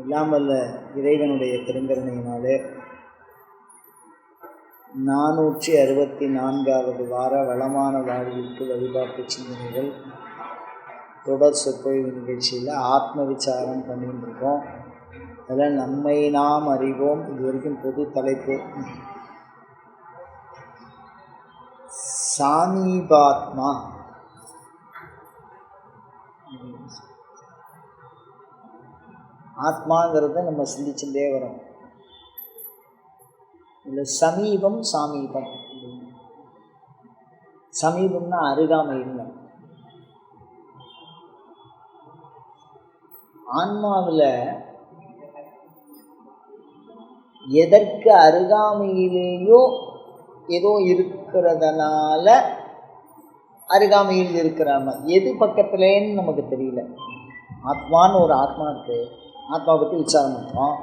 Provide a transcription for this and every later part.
இல்லாமல்ல இறைவனுடைய பெருங்கருணையினாலே நானூற்றி அறுபத்தி நான்காவது வார வளமான வாழ்விற்கு வழிபாட்டு சிந்தனைகள் தொடர் சொற்பொழிவு நிகழ்ச்சியில் ஆத்ம விசாரம் பண்ணிகிட்டு இருக்கோம். அதில் நம்மை நாம் அறிவோம். இது வரைக்கும் பொது தலைப்பு. சாமீபாத்மா ஆத்மாங்கிறத நம்ம சிந்திச்சுட்டே வரோம். இல்லை சமீபம் சாமீபம். சமீபம்னா அருகாமை இல்லை ஆன்மாவில் எதற்கு அருகாமையிலேயோ ஏதோ இருக்கிறதுனால அருகாமையில் இருக்கிறாம? எது பக்கத்துலேன்னு நமக்கு தெரியல. ஆத்மான்னு ஒரு ஆத்மா இருக்குது ஆத்மா பற்றி விசாரம் பண்ணுறோம்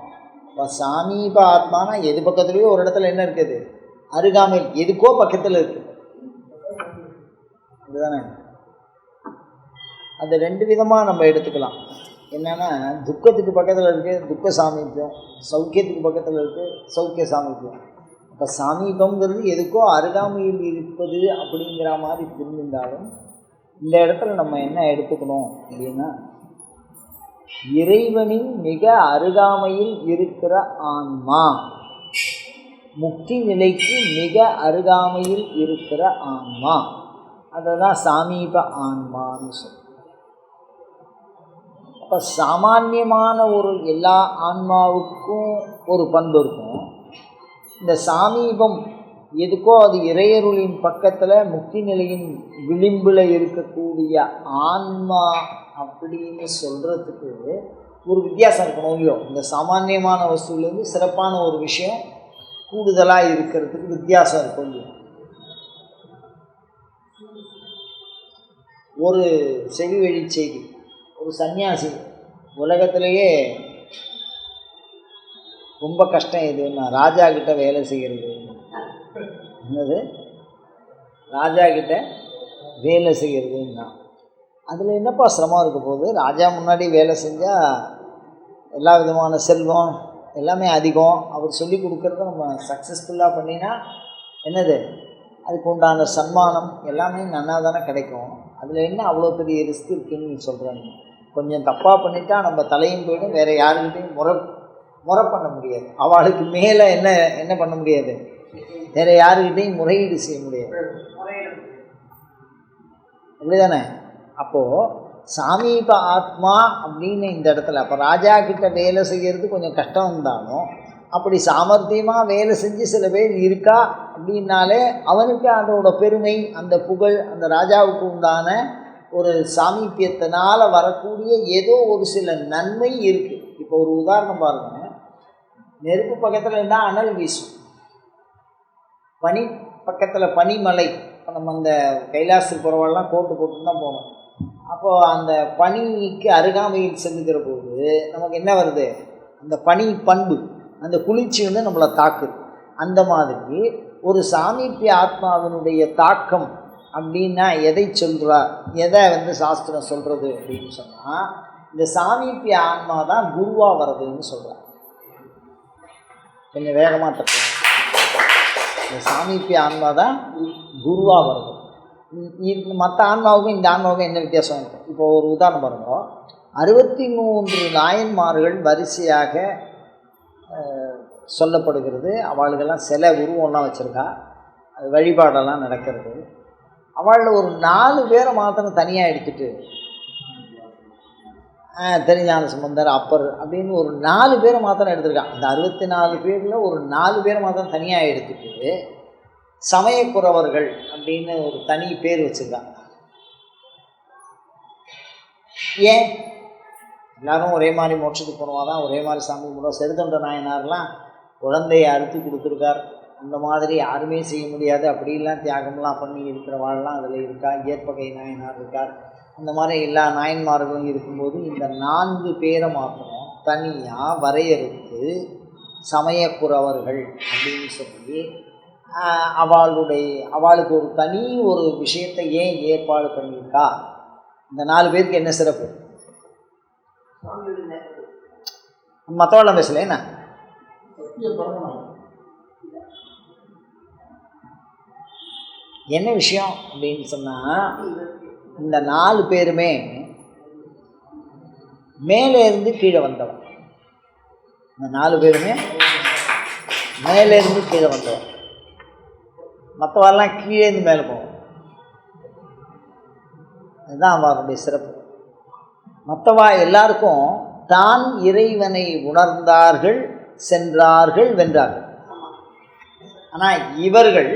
இப்போ சாமீப ஆத்மானா எது பக்கத்துலேயோ ஒரு இடத்துல என்ன இருக்குது அருகாமையில் எதுக்கோ பக்கத்தில் இருக்குது இதுதானே? அது ரெண்டு விதமாக நம்ம எடுத்துக்கலாம். என்னென்னா துக்கத்துக்கு பக்கத்தில் இருக்குது துக்க சாமீபியம். சௌக்கியத்துக்கு பக்கத்தில் இருக்குது சௌக்கிய சாமீபியம். இப்போ சாமீபங்கிறது எதுக்கோ அருகாமையில் இருப்பது அப்படிங்கிற மாதிரி புரிஞ்சிருந்தாலும் இந்த இடத்துல நம்ம என்ன எடுத்துக்கணும் அப்படின்னா இறைவனின் மிக அருகாமையில் இருக்கிற ஆன்மா. முக்தி நிலைக்கு மிக அருகாமையில் இருக்கிற ஆன்மா. அதை தான் சாமீப ஆன்மான்னு சொல்லி அப்போ சாமான்யமான ஒரு எல்லா ஆன்மாவுக்கும் ஒரு பண்பு இருக்கும். இந்த சாமீபம் எதுக்கோ அது இறையருளின் பக்கத்தில் முக்தி நிலையின் விளிம்பில் இருக்கக்கூடிய ஆன்மா அப்படின்னு சொல்கிறதுக்கு ஒரு வித்தியாசம் இருக்கணும் இல்லையோ? இந்த சாமானியமான வசூலேருந்து சிறப்பான ஒரு விஷயம் கூடுதலாக இருக்கிறதுக்கு வித்தியாசம் இருக்கும் இல்லையோ? ஒரு செவி வழி செய்தி ஒரு சன்னியாசி உலகத்திலேயே ரொம்ப கஷ்டம் எதுன்னா ராஜா கிட்ட வேலை செய்கிறது என்னது? ராஜா கிட்ட வேலை செய்கிறதுன்னா அதில் என்னப்பா சிரமம் இருக்க போகுது? ராஜா முன்னாடி வேலை செஞ்சால் எல்லா விதமான செல்வம் எல்லாமே அதிகம். அவர் சொல்லி கொடுக்குறத நம்ம சக்ஸஸ்ஃபுல்லாக பண்ணினா என்னது? அதுக்கு உண்டான சன்மானம் எல்லாமே நல்லா தானே கிடைக்கும். அதில் என்ன அவ்வளோ பெரிய ரிஸ்க் இருக்குன்னு நீ சொல்கிறாங்க கொஞ்சம் தப்பாக பண்ணிட்டா நம்ம தலையும் போய்டும் வேறு யாருக்கிட்டையும் முறை முறை பண்ண முடியாது. அவளுக்கு மேலே என்ன என்ன பண்ண முடியாது? வேறு யாருக்கிட்டையும் முறையீடு செய்ய முடியாது. அப்படி தானே அப்போது சாமீப ஆத்மா அப்படின்னு இந்த இடத்துல அப்போ ராஜா கிட்ட வேலை செய்கிறது கொஞ்சம் கஷ்டம் இருந்தாலும் அப்படி சாமர்த்தியமாக வேலை செஞ்சு சில பேர் இருக்கா? அப்படின்னாலே அவனுக்கு அதோட பெருமை அந்த புகழ் அந்த ராஜாவுக்கு உண்டான ஒரு சாமீபியத்தினால் வரக்கூடிய ஏதோ ஒரு சில நன்மை இருக்குது இப்போ ஒரு உதாரணம் பாருங்கள் நெருப்பு பக்கத்தில் இருந்தால் அனல் வீசும். பனி பக்கத்தில் பனிமலை இப்போ நம்ம அந்த கைலாசத்துக்கு போகிறவெல்லாம் கோட்டு போட்டு தான் போகணும். அப்போது அந்த பனிக்கு அருகாமையில் செல்லுகிற போது நமக்கு என்ன வருது? அந்த பனி பண்பு அந்த குளிர்ச்சி வந்து நம்மளை தாக்குது. அந்த மாதிரி ஒரு சாமீபிய ஆத்மாவினுடைய தாக்கம் அப்படின்னா எதை சொல்கிறார் எதை வந்து சாஸ்திரம் சொல்கிறது அப்படின்னு சொன்னால் இந்த சாமீபிய ஆன்மா தான் குருவாக வர்றதுன்னு சொல்கிறார் கொஞ்சம் வேகமாக தப்பு. இந்த சாமீபிய ஆன்மா தான் குருவாக வருது மற்ற ஆன்மாவுக்கும் இந்த ஆன்மாவுக்கும் என்ன வித்தியாசம் இருக்கும் இப்போ ஒரு உதாரணம் பாருங்க. அறுபத்தி மூன்று நாயன்மார்கள் வரிசையாக சொல்லப்படுகிறது. அவளுக்கெல்லாம் சில உருவம்லாம் வச்சுருக்கா. அது வழிபாடெல்லாம் நடக்கிறது. அவளில் ஒரு நாலு பேரை மாத்திரம் தனியாக எடுத்துட்டு தெரிஞ்சான சம்பந்தர் அப்பர் அப்படின்னு ஒரு நாலு பேரை மாத்திரம் எடுத்திருக்கான் இந்த அறுபத்தி நாலு பேரில் ஒரு நாலு பேரை மாத்திரம் தனியாக எடுத்துட்டு சமயக்குறவர்கள் அப்படின்னு ஒரு தனி பேர் வச்சுருக்கான். ஏன்? எல்லாரும் ஒரே மாதிரி மோட்சத்துக்கு போனவா தான்? ஒரே மாதிரி சாமி கும்பிடுவோம் செருத்தொண்ட நாயனார்லாம் குழந்தையை அறுத்து கொடுத்துருக்கார். அந்த மாதிரி யாருமே செய்ய முடியாது. அப்படிலாம் தியாகம்லாம் பண்ணி இருக்கிறவாள்லாம் அதில் இருக்கா? ஏற்பகை நாயனார் இருக்கார். அந்த மாதிரி எல்லா நாயன்மார்களும் இருக்கும்போது இந்த நான்கு பேரை மாத்திரம் தனியாக வரையறுத்து சமயக்குறவர்கள் அப்படின்னு சொல்லி அவளுடைய அவளுக்கு ஒரு தனி ஒரு விஷயத்தை ஏன் ஏற்பாடு பண்ணியிருக்கா? இந்த நாலு பேருக்கு என்ன சிறப்பு? மற்றவெல்லாம் பேசல என்ன? என்ன விஷயம் அப்படின்னு சொன்னால் இந்த நாலு பேருமே மேலே இருந்து கீழே வந்தவன் இந்த நாலு பேருமே மேலே இருந்து கீழே வந்தவன் மற்றவெல்லாம் கீழே இருந்து மேலே போவோம் அதுதான் அவருடைய சிறப்பு. மற்றவா எல்லாருக்கும் தான் இறைவனை உணர்ந்தார்கள் சென்றார்கள் வென்றார்கள். ஆனால் இவர்கள்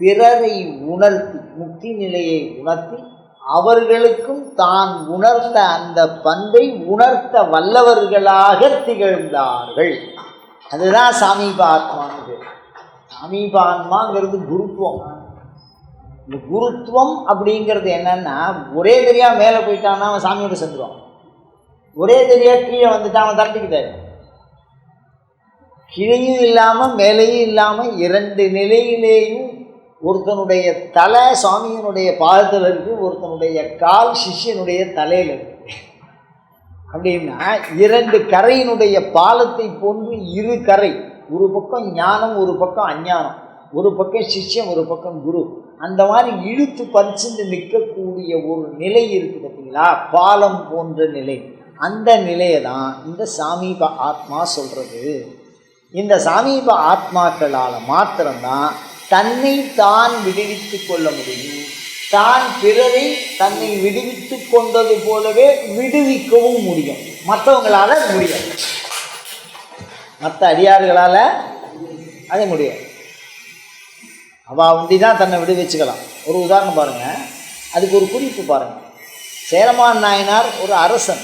பிறரை உணர்த்தி முக்தி நிலையை உணர்த்தி அவர்களுக்கும் தான் உணர்த்த அந்த பண்பை உணர்த்த வல்லவர்களாக திகழ்ந்தார்கள். அதுதான் சாமி ஆத்மானது சமீபான்மாங்கிறது குருத்துவம். இந்த குருத்துவம் அப்படிங்கிறது என்னன்னா ஒரே தெரியா மேலே போயிட்டான்னா அவன் சாமியோட செஞ்சுருவான் ஒரே தெரியா கீழே வந்துட்டான் அவன் தரட்டிக்கிட்டாரு கீழையும் இல்லாமல் மேலேயும் இல்லாமல் இரண்டு நிலையிலேயும் ஒருத்தனுடைய தலை சுவாமியினுடைய பாதத்தில் இருக்கு ஒருத்தனுடைய கால் சிஷ்யனுடைய தலையில் இருக்கு. அப்படின்னா இரண்டு கரையினுடைய பாலத்தை போன்று இரு கரை. ஒரு பக்கம் ஞானம் ஒரு பக்கம் அஞ்ஞானம். ஒரு பக்கம் சிஷ்யம் ஒரு பக்கம் குரு. அந்த மாதிரி இழுத்து பறிச்சுட்டு நிற்கக்கூடிய ஒரு நிலை இருக்குது பார்த்தீங்களா? பாலம் போன்ற நிலை. அந்த நிலையை தான் இந்த சாமீப ஆத்மா சொல்கிறது இந்த சாமீப ஆத்மாக்களால் மாத்திரம்தான் தன்னை தான் விடுவித்து கொள்ள முடியும். தான் பிறரை தன்னை விடுவித்து கொண்டது போலவே விடுவிக்கவும் முடியும். மற்றவங்களால் முடியாது. மற்ற அடியார்களால் அதை முடியாது. அவள் உண்டி தான் தன்னை விடுவிச்சுக்கலாம். ஒரு உதாரணம் பாருங்கள் அதுக்கு ஒரு குறிப்பு பாருங்கள் சேரமான் நாயனார் ஒரு அரசன்.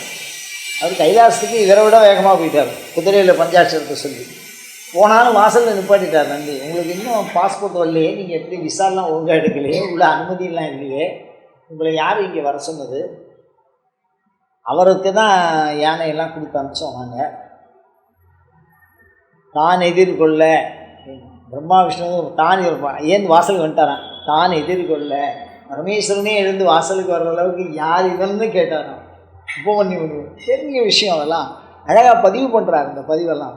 அவர் கைலாசத்துக்கு இவரை விட வேகமாக போயிட்டார். குதிரையில் பஞ்சாட்சரத்தை சொல்லி. போனாலும் வாசலில் நிப்பாட்டிட்டார் நந்தி. உங்களுக்கு இன்னும் பாஸ்போர்ட் வரலையே. நீங்கள் எப்படி விசாலாம் ஒழுங்காக எடுக்கலையே? உள்ள அனுமதியெல்லாம் இல்லையே? உங்களை யார் இங்கே வர சொன்னது? அவருக்கு தான் யானையெல்லாம் கொடுத்து அனுப்பிச்சோம் நாங்கள் தான் எதிர்கொள்ள. பிரம்மா விஷ்ணு தான் இருப்பான் ஏன் வாசலுக்கு வந்துட்டாரான் தான் எதிர்கொள்ள. பரமேஸ்வரனே எழுந்து வாசலுக்கு வர்ற அளவுக்கு யார் இவன்னு கேட்டாராம். இப்போ பண்ணி பண்ணுவோம் பெரிய விஷயம் அதெல்லாம். அழகாக பதிவு பண்ணுறாரு இந்த பதிவெல்லாம்.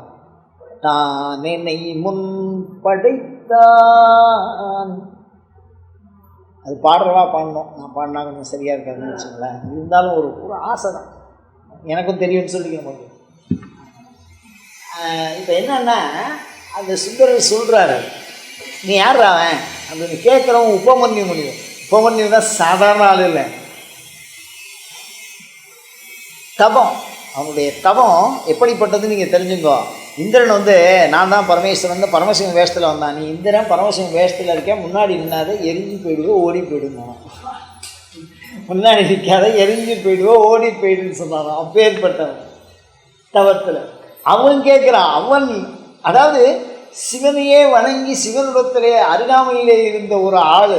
தான் என்னை முன் படைத்தான். அது பாடுறவா பாடணும். நான் பாடினா கொஞ்சம் சரியாக இருக்காதுன்னு வச்சுங்களேன் இருந்தாலும் ஒரு ஒரு ஆசை தான். எனக்கும் தெரியும்னு சொல்லிக்க முடியும் இப்போ என்னன்னா அந்த சுந்தரர் சொல்கிறாரு நீ யார் அவன்? அப்படின்னு கேட்குறவன் உபமன்யு முடியும் உபமன்யு தான் சாதாரண ஆள் இல்லை. தபம். அவனுடைய தபம் எப்படிப்பட்டதுன்னு நீங்கள் தெரிஞ்சுங்கோ. இந்திரன் வந்து நான் தான் பரமேஸ்வரன். வந்து பரமசிவன் வேஷத்தில் வந்தான். நீ இந்திரன் பரமசிவன் வேஷத்தில் இருக்க முன்னாடி நின்னாத எரிஞ்சு போயிடுவோம் ஓடி போயிடுமா முன்னாடி நிற்காத எரிஞ்சு போயிடுவோம் ஓடி போயிடுன்னு சொன்னான் அப்பேற்பட்டவன். தவத்தில். அவன் கேட்குறான் அவன் அதாவது சிவனையே வணங்கி சிவனிடத்திலே அருகாமையிலே இருந்த ஒரு ஆள்.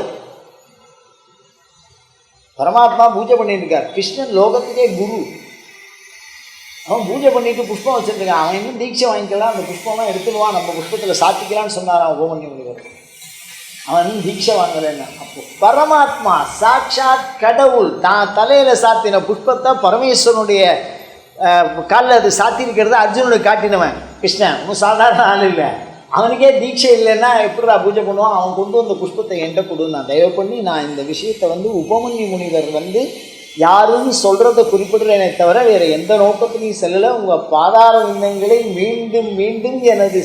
பரமாத்மா பூஜை பண்ணிட்டு இருக்கார் கிருஷ்ணன் லோகத்துக்கே குரு. அவன் பூஜை பண்ணிட்டு புஷ்பம் வச்சுருக்கான். அவன் இன்னும் தீட்சை வாங்கிக்கலாம் அந்த புஷ்பம்லாம் எடுத்துடுவான். நம்ம புஷ்பத்தில் சாத்திக்கலாம்னு சொன்னாரான் ஓமன்ய முனிவர் அவன் இன்னும் தீட்சை வாங்கலைன்னா. அப்போ பரமாத்மா சாட்சாத் கடவுள் தான் தலையில் சாத்தின புஷ்பத்தை பரமேஸ்வரனுடைய காலில் அது சாத்திருக்கிறத அர்ஜுனனுக்கு காட்டினவன். கிருஷ்ணன் ஒன்றும் சாதாரண ஆள் இல்லை. அவனுக்கே தீட்சை இல்லைன்னா எப்படிடா பூஜை பண்ணுவான்? அவன் கொண்டு வந்த புஷ்பத்தை என்கிட்ட கொடு. நான் தயவு பண்ணி நான் இந்த விஷயத்தை வந்து உபமன்யு முனிவர் வந்து யாருன்னு சொல்கிறத குறிப்பிடுறேனே தவிர வேறு எந்த நோக்கத்திலையும் செல்லலை. உங்கள் பாதார விண்ணங்களை மீண்டும் மீண்டும் எனது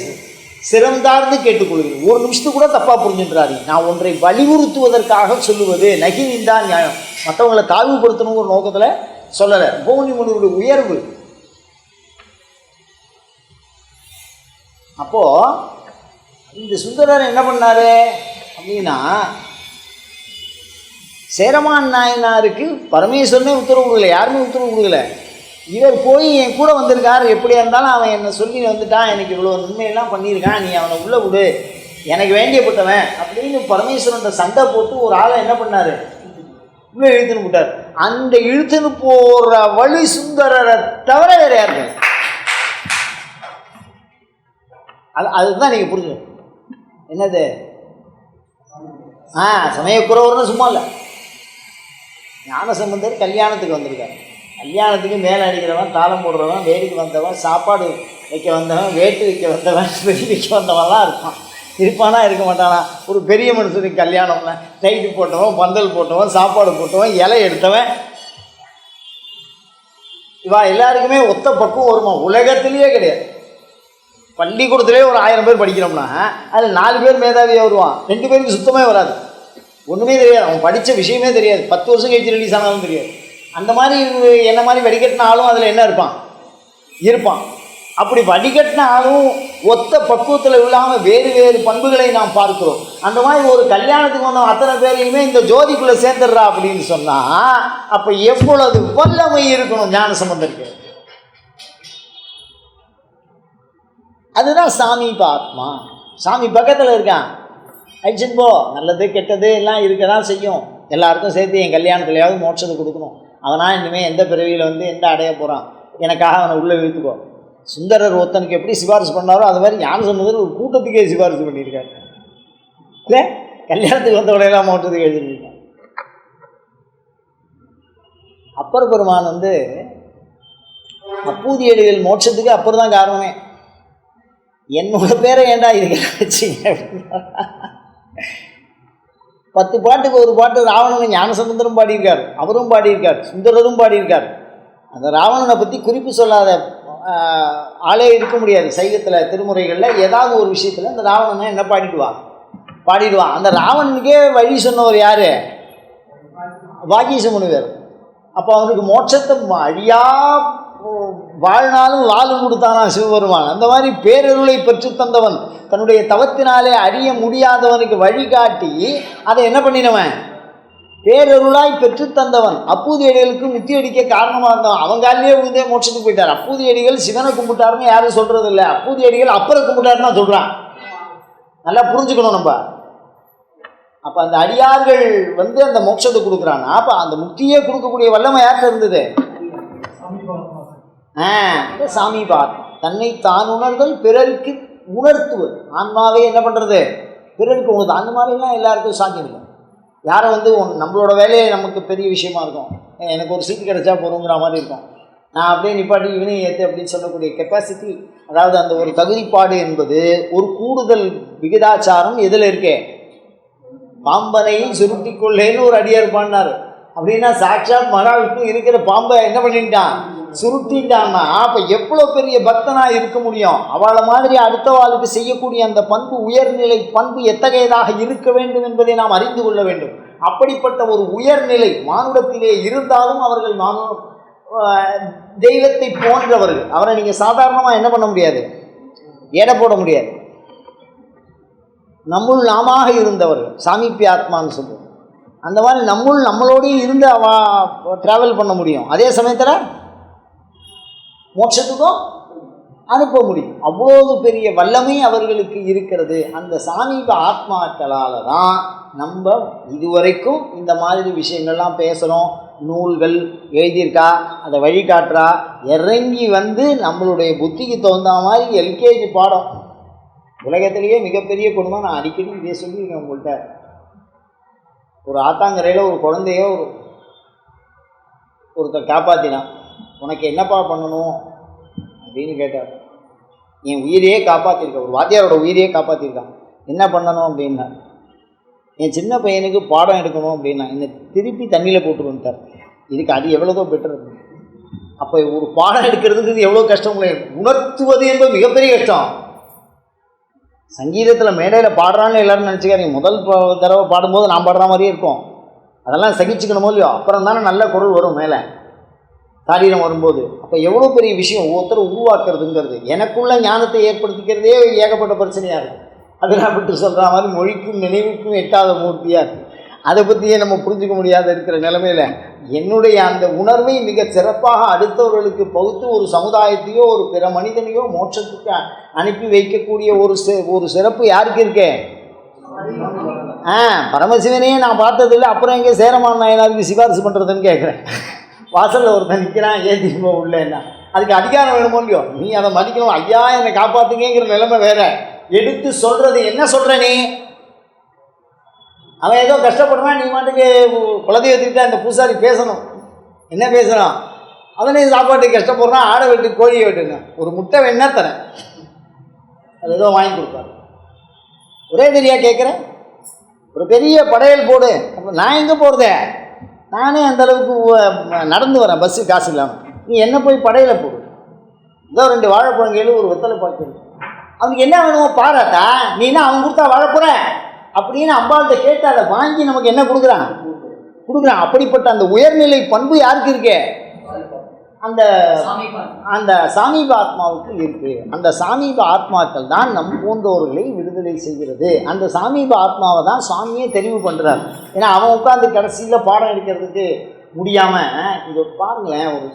சிறந்தார்ந்து கேட்டுக்கொள்கிறேன். ஒரு நிமிஷத்துக்கு கூட தப்பாக புரிஞ்சுன்றாரு நான் ஒன்றை வலியுறுத்துவதற்காக சொல்லுவது நகினிந்தான் நியாயம். மற்றவங்களை தாழ்வுபடுத்தணுங்கிற நோக்கத்தில் சொல்லலை. பௌர்ணிமனுடைய உயர்வு. அப்போது இந்த சுந்தரர் என்ன பண்ணாரு? அப்படின்னா சேரமான் நாயனாருக்கு பரமேஸ்வரனே உத்தரவு கொடுக்கல. யாருமே உத்தரவு கொடுக்கல. இவர் போய் என் கூட வந்திருக்கார். எப்படியா இருந்தாலும் அவன் என்னை சொல்லி வந்துட்டான். எனக்கு இவ்வளோ நன்மையெல்லாம் பண்ணியிருக்கான். நீ அவனை உள்ளே விடு. எனக்கு வேண்டியப்பட்டவன் அப்படின்னு பரமேஸ்வரன் சண்டை போட்டு ஒரு ஆளை என்ன பண்ணார்? உள்ளே எழுத்துன்னு விட்டார் அந்த இழுத்துன்னு போகிற வழி சுந்தரரை தவிர வேறு யாருங்க அது அதுதான் நீங்கள் புரிஞ்சுக்கணும். என்னது? ஆ சமயக்குறவர்னு சும்மா இல்லை. ஞான சம்பந்தர் கல்யாணத்துக்கு வந்திருக்காரு. கல்யாணத்துக்கு மேலே அடிக்கிறவன் தாளம் போடுறவன் வேடிக்கை வந்தவன் சாப்பாடு வைக்க வந்தவன் வேட்டு வைக்க வந்தவன் வெளி வைக்க வந்தவன்லாம் இருப்பான். இருப்பானா இருக்க மாட்டானா? ஒரு பெரிய மனுஷனுக்கு கல்யாணம்ல லைட்டு போட்டவன் பந்தல் போட்டவன் சாப்பாடு போட்டவன் இலை எடுத்தவன். இவா எல்லாருக்குமே ஒத்த பக்குவம் வருமா? உலகத்திலேயே கிடையாது. பள்ளிக்கூடத்திலே ஒரு ஆயிரம் பேர் படிக்கிறோம்னா அதில் நாலு பேர் மேதாவியாக வருவான். ரெண்டு பேருக்கு சுத்தமே வராது. ஒன்றுமே தெரியாது. அவன் படித்த விஷயமே தெரியாது. பத்து வருஷம் கழிச்சு ரிலீஸ் ஆனாலும் தெரியாது. அந்த மாதிரி என்ன மாதிரி வடிகட்டின ஆளும் அதில் என்ன இருப்பான்? இருப்பான். அப்படி வடிகட்டின ஆளும் ஒத்த பக்குவத்தில் இல்லாமல் வேறு வேறு பண்புகளை நாம் பார்க்கிறோம். அந்த மாதிரி ஒரு கல்யாணத்துக்கு வந்த அத்தனை பேரையுமே இந்த ஜோதிக்குள்ளே சேர்ந்துடுறா அப்படின்னு சொன்னால் அப்போ எவ்வளவு வல்லமை இருக்கணும் ஞான சம்பந்தருக்கு? அதுதான் சாமி ஆத்மா. சாமி பக்கத்தில் இருக்கான். அடிச்சுட்டு போ. நல்லது கெட்டது எல்லாம் இருக்க தான் செய்யும். எல்லாருக்கும் சேர்த்து என் கல்யாணத்துலையாவது மோட்சத்தை கொடுக்கணும். அவனா இனிமேல் எந்த பிறவியில் வந்து எந்த அடைய போகிறான் எனக்காக அவனை உள்ளே இழுத்துக்கோ. சுந்தரர் ஒருத்தனுக்கு எப்படி சிபாரிசு பண்ணாரோ அது மாதிரி ஞான சம்பந்தர் ஒரு கூட்டத்துக்கே சிபாரிசு பண்ணியிருக்காரு. இல்லை? கல்யாணத்துக்கு வந்தவனையெல்லாம் மோட்டத்துக்கு எழுதியிருக்காங்க அப்பர் பெருமான் வந்து அப்பூதியடிகள் மோட்சத்துக்கு அப்பர் தான் காரணமே என்னோட பேரை ஏன்டா இதுக்கு வச்சிங்க? பத்து பாட்டுக்கு ஒரு பாட்டு ராவணன் ஞானசமுந்தரம் பாடியிருக்கார். அவரும் பாடியிருக்கார். சுந்தரரும் பாடியிருக்கார். அந்த ராவணனை பற்றி குறிப்பு சொல்லாத ஆளே இருக்க முடியாது. சைவத்தில் திருமுறைகளில் ஏதாவது ஒரு விஷயத்தில் அந்த ராவணனை என்ன பாடிடுவான்? பாடிடுவான். அந்த ராவணனுக்கே வழி சொன்னவர் யார்? வாகீச முனிவர் அப்போ அவனுக்கு மோட்சத்தை அழியா வாழ்நாளும் வாழும் கொடுத்தானா சிவபெருமான். அந்த மாதிரி பேரருளை பெற்று தந்தவன். தன்னுடைய தவத்தினாலே அறிய முடியாதவனுக்கு வழிகாட்டி அதை என்ன பண்ணினவன்? பேரருளாய் பெற்று தந்தவன் அப்பூதி அடிகளுக்கு முத்தி அடிக்க காரணமாக இருந்தவன். அவன் காலிலேயே விழுந்தே மோட்சத்துக்கு போயிட்டார். அப்பூதி அடிகள் சிவனை கும்பிட்டாருன்னு யாரும் சொல்கிறது இல்லை அப்பூதி அடிகள் அப்பரை கும்பிட்டாருன்னு தான் சொல்கிறான் நல்லா புரிஞ்சுக்கணும் நம்ம. அப்போ அந்த அடியார்கள் வந்து அந்த மோட்சத்தை கொடுக்குறான்னா அப்போ அந்த முக்தியே கொடுக்கக்கூடிய வல்லமை யார்கிட்ட இருந்தது? ஆ இந்த சாமீபாத் தன்னை தான் உணர்தல் பிறருக்கு உணர்த்துவது. ஆன்மாவே என்ன பண்ணுறது பிறருக்கு உணர்த்து அந்த மாதிரிலாம் எல்லாருக்கும் சாத்தியம் இல்லை. யாரை வந்து நம்மளோட வேலையே நமக்கு பெரிய விஷயமா இருக்கும். எனக்கு ஒரு சீட்டு கிடைச்சா போகிறோங்கிற மாதிரி இருக்கும். நான் அப்படியே நிப்பாட்டி இவனையும் ஏற்று அப்படின்னு சொல்லக்கூடிய கெப்பாசிட்டி அதாவது அந்த ஒரு தகுதிப்பாடு என்பது ஒரு கூடுதல் விகிதாச்சாரம் எதில் இருக்கே? பாம்பனையும் சுருட்டிக் கொள்ளேன்னு ஒரு அடியார் பாடினார். அப்படின்னா சாட்சாத் மகாவிஷ்ணு இருக்கிற பாம்பை என்ன பண்ணிட்டான்? சுருட்டிட்டான்னா. அப்போ எவ்வளோ பெரிய பக்தனாக இருக்க முடியும்? அவளை மாதிரி அடுத்தவாளுக்கு செய்யக்கூடிய அந்த பண்பு உயர்நிலை பண்பு எத்தகையதாக இருக்க வேண்டும் என்பதை நாம் அறிந்து கொள்ள வேண்டும். அப்படிப்பட்ட ஒரு உயர்நிலை மானுடத்திலே இருந்தாலும் அவர்கள் மானு தெய்வத்தை போன்றவர்கள். அவரை நீங்கள் சாதாரணமாக என்ன பண்ண முடியாது? எடை போட முடியாது. நம்முள் நாமாக இருந்தவர்கள் சாமிப்பி ஆத்மான்னு சொல்லுவோம் அந்த மாதிரி நம்மளும் நம்மளோடையும் இருந்து அவ ட்ராவல் பண்ண முடியும். அதே சமயத்தில் மோட்சத்துக்கும் அனுப்ப முடியும். அவ்வளவு பெரிய வல்லமை அவர்களுக்கு இருக்கிறது. அந்த சாமீப ஆத்மாக்களால் தான் நம்ம இதுவரைக்கும் இந்த மாதிரி விஷயங்கள்லாம் பேசுகிறோம் நூல்கள் எழுதியிருக்கா அதை வழிகாட்டுறா இறங்கி வந்து நம்மளுடைய புத்திக்கு தகுந்த மாதிரி எல்கேஜி பாடம். உலகத்திலேயே மிகப்பெரிய குடும்பம் நான் அடிக்கடி இதே சொல்லியிருக்கேன் உங்கள்கிட்ட ஒரு ஆத்தாங்கரையில் ஒரு குழந்தைய ஒரு ஒருத்தர் காப்பாற்றினான் உனக்கு என்னப்பா பண்ணணும்? அப்படின்னு கேட்டார். என் உயிரையே காப்பாற்றிருக்க ஒரு வாத்தியாரோட உயிரையே காப்பாற்றிருக்கான் என்ன பண்ணணும் அப்படின்னா என் சின்ன பையனுக்கு பாடம் எடுக்கணும் அப்படின்னா என்னை திருப்பி தண்ணியில் போட்டு வந்துட்டார் இதுக்கு அது எவ்வளோதோ பெட்டர் அப்போ ஒரு பாடம் எடுக்கிறதுக்கு எவ்வளோ கஷ்டம் உணர்த்துவது என்பது மிகப்பெரிய கஷ்டம். சங்கீதத்தில் மேடையில் பாடுறான்னு எல்லாரும் நினச்சிக்காதீங்க. முதல் தடவை பாடும்போது நான் பாடுற மாதிரியே இருக்கும். அதெல்லாம் சகிச்சுக்கணுமோ இல்லையோ? அப்புறம் தானே நல்ல குரல் வரும் மேலே. தாரீரம் வரும்போது. அப்போ எவ்வளோ பெரிய விஷயம் ஒவ்வொருத்தரை உருவாக்குறதுங்கிறது. எனக்குள்ள ஞானத்தை ஏற்படுத்திக்கிறதே ஏகப்பட்ட பிரச்சனையாக இருக்குது அதெல்லாம் நான் விட்டு சொல்கிற மாதிரி மொழிக்கும் நினைவுக்கும் எட்டாத மூர்த்தியாக இருக்குது அதை பற்றியே நம்ம புரிஞ்சுக்க முடியாத இருக்கிற நிலமையில என்னுடைய அந்த உணர்வை மிக சிறப்பாக அடுத்தவர்களுக்கு பகுத்து ஒரு சமுதாயத்தையோ ஒரு பிற மனிதனையோ மோட்சத்துக்கு அனுப்பி வைக்கக்கூடிய ஒரு ஒரு சிறப்பு யாருக்கு இருக்கே? ஆ பரமசிவனையே நான் பார்த்ததில்லை. அப்புறம் எங்கே சேரமான் நாயனாருக்கு சிபாரிசு பண்ணுறதுன்னு கேட்குறேன் வாசலில் ஒருத்தன் நிற்கிறான் ஏற்றி போ உள்ளேன்னா அதுக்கு அதிகாரம் வேணுமோ இல்லையோ? நீ அதை மதிக்கணும். ஐயா என்னை காப்பாற்றுங்கிற நிலைமை வேற. எடுத்து சொல்கிறது என்ன சொல்கிற நீ? அவன் ஏதோ கஷ்டப்படுவான் நீ மாட்டுக்கு குலதெய்வத்துக்கிட்ட அந்த பூசாரி பேசணும். என்ன பேசுகிறான் அவனே சாப்பாட்டுக்கு கஷ்டப்படுறான் ஆடை வெட்டு கோழியை வெட்டுன்னு. ஒரு முட்டை வேணா தரேன். அது ஏதோ வாங்கி கொடுப்பாரு. ஒரே தெரியா கேட்குறேன் ஒரு பெரிய படையல் போடு. அப்போ நான் எங்கே போகிறதே நானே அந்த அளவுக்கு நடந்து வரேன் பஸ்ஸு காசு இல்லாமல் நீ என்ன போய் படையில போடு. இதோ ரெண்டு வாழைப்பழம் ஒரு வெத்தலை பார்க்கணும் அவனுக்கு என்ன வேணுமோ பாராட்டா? நீ என்ன அவன் கொடுத்தா வாழைப்பழ அப்படின்னு அம்பாள்கிட்ட கேட்டு அதை வாங்கி நமக்கு என்ன கொடுக்குறான் கொடுக்குறான் அப்படிப்பட்ட அந்த உயர்நிலை பண்பு யாருக்கு இருக்கே? அந்த அந்த சாமீப ஆத்மாவுக்கு இருக்கு. அந்த சாமீப ஆத்மாக்கள் தான் நம் போன்றவர்களை விடுதலை செய்கிறது. அந்த சாமீப ஆத்மாவை தான் சுவாமியே தெளிவு பண்ணுறார் ஏன்னா அவன் உட்காந்து கடைசியில் பாடம் எடுக்கிறதுக்கு முடியாமல் இது பாருங்களேன் ஒரு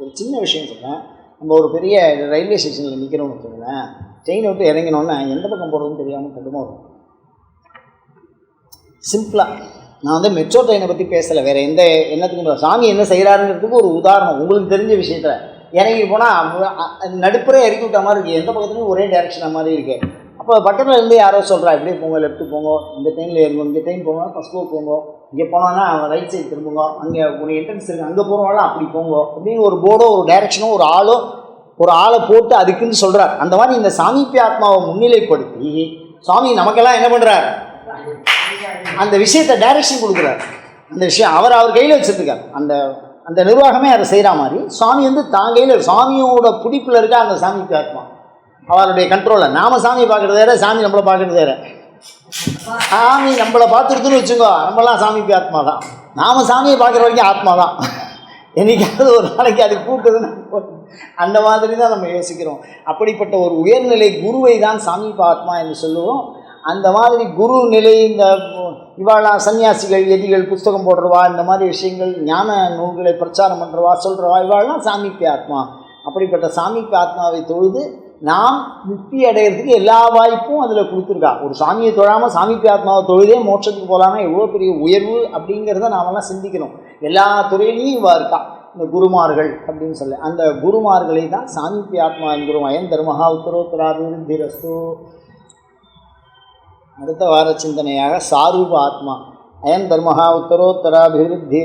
ஒரு சின்ன விஷயம் சொல்கிறேன் நம்ம ஒரு பெரிய ரயில்வே ஸ்டேஷனில் நிற்கிறோம்னு வச்சுக்கோங்களேன். ட்ரெயினை விட்டு இறங்கினோன்னே எந்த பக்கம் போகிறதுன்னு தெரியாமல் தடுமாறும். சிம்பிளாக நான் வந்து மெட்ரோ ட்ரெயினை பற்றி பேசலை. வேறு எந்த என்னத்துக்கும் சாமி என்ன செய்கிறாருங்கிறதுக்கு ஒரு உதாரணம். உங்களுக்கு தெரிஞ்ச விஷயத்தில். இறங்கி போனால் நடுப்புற இறக்கி விட்ட மாதிரி இருக்குது எந்த பக்கத்துலையும் ஒரே டேரக்ஷனாக மாதிரி இருக்குது அப்போ பக்கத்தில் இருந்து யாரோ சொல்கிறா இப்படியே போங்க லெஃப்ட் போங்க. இந்த ட்ரெயினில் ஏறுங்க. இந்த ட்ரெயின் போங்க. ஃபஸ்ட் ஃப்ளோர் போங்க. இங்கே போனோன்னா ரைட் சைடு திரும்புங்க. அங்கே ஒரு என்ட்ரன்ஸ் இருக்குது அங்கே போகிறவங்களாம் அப்படி போங்க. அப்படின்னு ஒரு போர்டோ ஒரு டைரக்ஷனோ ஒரு ஆளோ ஒரு ஆளை போட்டு அதுக்குன்னு சொல்கிறார் அந்த மாதிரி இந்த சாமீபிய ஆத்மாவை முன்னிலைப்படுத்தி சுவாமி நமக்கெல்லாம் என்ன பண்ணுறார் அந்த விஷயத்தை டைரக்ஷன் கொடுக்குறார். அந்த விஷயம் அவர் அவர் கையில் வச்சுருக்கார். அந்த அந்த நிர்வாகமே அதை செய்கிற மாதிரி. சுவாமி வந்து தான் கையில் சுவாமியோட பிடிப்பில் இருக்க அந்த சாமிக்கு ஆத்மா அவருடைய கண்ட்ரோலில் நாம சாமியை பார்க்குறது வேற சாமி நம்மளை பார்க்குறது வேற. சாமி நம்மளை பார்த்துருக்குன்னு வச்சுக்கோ நம்மளாம் சாமிக்கு ஆத்மா தான். நாம சாமியை பார்க்குற வரைக்கும் ஆத்மா தான். என்னைக்காவது ஒரு நாளைக்கு அது கூட்டுதுன்னு அந்த மாதிரி தான் நம்ம யோசிக்கிறோம். அப்படிப்பட்ட ஒரு உயர்நிலை குருவை தான் சாமி ஆத்மா என்று சொல்லுவோம். அந்த மாதிரி குரு நிலை இந்த இவாளா சன்னியாசிகள் எதிகள் புஸ்தகம் போடுறவா இந்த மாதிரி விஷயங்கள் ஞான நூல்களை பிரச்சாரம் பண்ணுறவா சொல்கிறவா இவாள்லாம் சாமீபிய ஆத்மா. அப்படிப்பட்ட சாமிக்கு ஆத்மாவை தொழுது நாம் முக்தி அடையிறதுக்கு எல்லா வாய்ப்பும் அதில் கொடுத்துருக்கா. ஒரு சாமியை தொழாமல் சாமீபிய ஆத்மாவை தொழுதே மோட்சத்துக்கு போகலான்னா எவ்வளோ பெரிய உயர்வு அப்படிங்கிறத நாமெல்லாம் சிந்திக்கணும் எல்லா துறையிலையும் இவா இருக்கா. இந்த குருமார்கள் அப்படின்னு சொல்லி. அந்த குருமார்களை தான் சாமீபிய ஆத்மா என்கிறோம். அயன் தர்மஹா உத்தரோத்தராபிவிருத்தி அடுத்த வார சிந்தனையாக சாரூப ஆத்மா அயன் தர்மஹா உத்தரோத்தராபிவிருத்தி